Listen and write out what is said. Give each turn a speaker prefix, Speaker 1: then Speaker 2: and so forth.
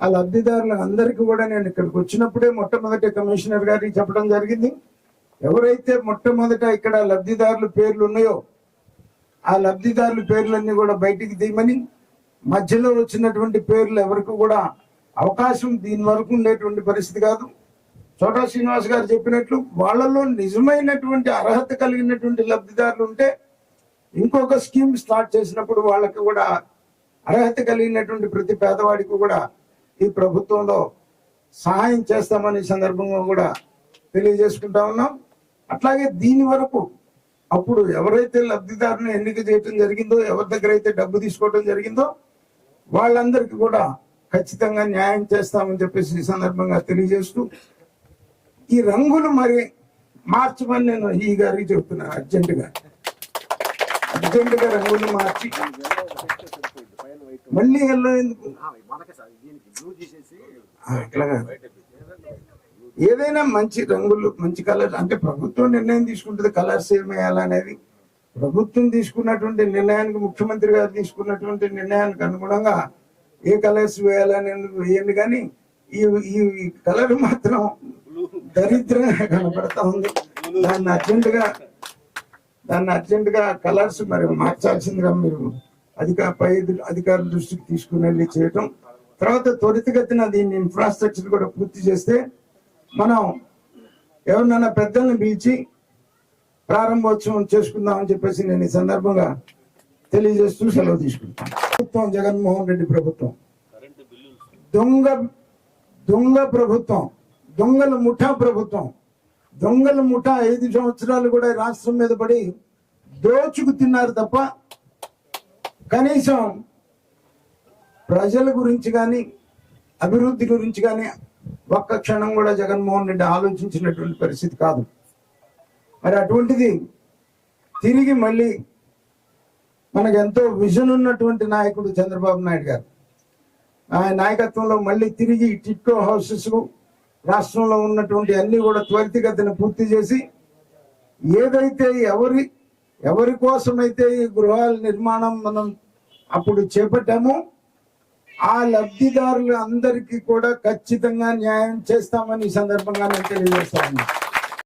Speaker 1: ఆ లబ్ధిదారులు అందరికీ కూడా నేను ఇక్కడికి వచ్చినప్పుడే మొట్టమొదటి కమిషనర్ గారికి చెప్పడం జరిగింది. ఎవరైతే మొట్టమొదట ఇక్కడ లబ్ధిదారుల పేర్లు ఉన్నాయో ఆ లబ్ధిదారుల పేర్లన్నీ కూడా బయటికి తీయమని మధ్యలో వచ్చినటువంటి పేర్లు ఎవరికి కూడా అవకాశం దీని వరకు ఉండేటువంటి పరిస్థితి కాదు. చోటా శ్రీనివాస్ గారు చెప్పినట్లు వాళ్ళలో నిజమైనటువంటి అర్హత కలిగినటువంటి లబ్ధిదారులు ఉంటే ఇంకొక స్కీమ్ స్టార్ట్ చేసినప్పుడు వాళ్ళకి కూడా అర్హత కలిగినటువంటి ప్రతి పేదవాడికి కూడా ఈ ప్రభుత్వంలో సహాయం చేస్తామని సందర్భంగా కూడా తెలియజేసుకుంటా ఉన్నాం. అట్లాగే దీని వరకు అప్పుడు ఎవరైతే లబ్ధిదారుని ఎన్నిక చేయటం జరిగిందో ఎవరి దగ్గర అయితే డబ్బు తీసుకోవడం జరిగిందో వాళ్ళందరికీ కూడా ఖచ్చితంగా న్యాయం చేస్తామని చెప్పేసి ఈ సందర్భంగా తెలియజేస్తూ ఈ రంగులు మరి మార్చమని నేను ఈ గారికి చెప్తున్నాను అర్జెంటుగా. అర్జెంటుగా రంగులు మార్చి మళ్ళీ ఎల్లో ఎందుకు? అట్లా కాదు. ఏదైనా మంచి రంగులు మంచి కలర్ అంటే ప్రభుత్వం నిర్ణయం తీసుకుంటుంది కలర్స్ ఏమేయాలనేది. వేయాలనేది ప్రభుత్వం తీసుకున్నటువంటి నిర్ణయానికి ముఖ్యమంత్రి గారు తీసుకున్నటువంటి నిర్ణయానికి అనుగుణంగా ఏ కలర్స్ వేయాలని వేయండి? కానీ ఈ ఈ కలర్ మాత్రం దరిద్రంగా కనపడతా ఉంది. దాన్ని అర్జెంటుగా దాన్ని అర్జెంటుగా కలర్స్ మరి మార్చాల్సిందిగా మీరు అధిక పై అధికారుల దృష్టికి తీసుకుని వెళ్ళి చేయటం. తర్వాత త్వరితగతిన దీన్ని ఇన్ఫ్రాస్ట్రక్చర్ కూడా పూర్తి చేస్తే మనం ఎవరినైనా పెద్దల్ని పిలిచి ప్రారంభోత్సవం చేసుకుందామని చెప్పేసి నేను ఈ సందర్భంగా తెలియజేస్తూ సెలవు తీసుకుంటాను. ప్రభుత్వం జగన్మోహన్ రెడ్డి ప్రభుత్వం. దొంగ దొంగ ప్రభుత్వం. దొంగల ముఠా ప్రభుత్వం. దొంగల ముఠా ఐదు సంవత్సరాలు కూడా రాష్ట్రం మీద పడి దోచుకు తిన్నారు తప్ప కనీసం ప్రజల గురించి కానీ అభివృద్ధి గురించి కానీ ఒక్క క్షణం కూడా జగన్మోహన్ రెడ్డి ఆలోచించినటువంటి పరిస్థితి కాదు. మరి అటువంటిది తిరిగి మళ్ళీ మనకు ఎంతో విజన్ ఉన్నటువంటి నాయకుడు చంద్రబాబు నాయుడు గారు. ఆయన నాయకత్వంలో మళ్ళీ తిరిగి టిట్కో హౌసెస్ రాష్ట్రంలో ఉన్నటువంటి అన్ని కూడా త్వరితగతిన పూర్తి చేసి ఏదైతే ఎవరి ఎవరి కోసమైతే ఈ గృహాల నిర్మాణం మనం అప్పుడు చేపట్టామో ఆ లబ్ధిదారులు అందరికీ కూడా ఖచ్చితంగా న్యాయం చేస్తామని ఈ సందర్భంగా నేను తెలియజేస్తాను